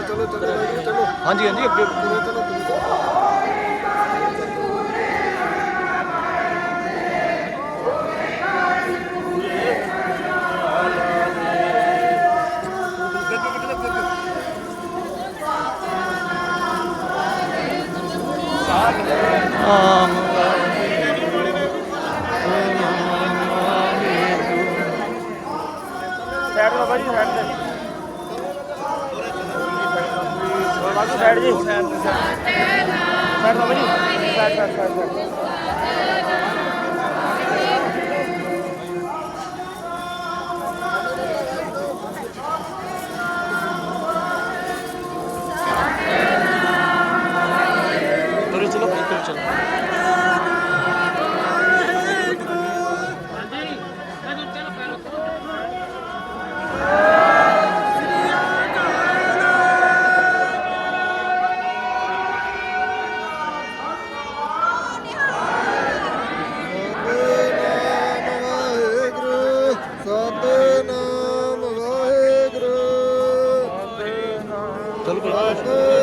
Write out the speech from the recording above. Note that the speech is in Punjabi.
ਚਲੋ ਚਲੋ ਚਲੋ ਹਾਂਜੀ ਹਾਂਜੀ ਅੱਗੇ ਚਲੋ ਚਲੋ Thank you. ਸਾਈਡ ਤੋਂ ਬਾਜੀ ਸਾਈਡ ਤੇ ਬਾਜੀ ਸਾਈਡ ਜੀ ਸਾਈਡ ਤੋਂ ਬਾਜੀ ਸਾਈਡ ਸਾਈਡ ਸਾਈਡ ਬਿਲਕੁਲ।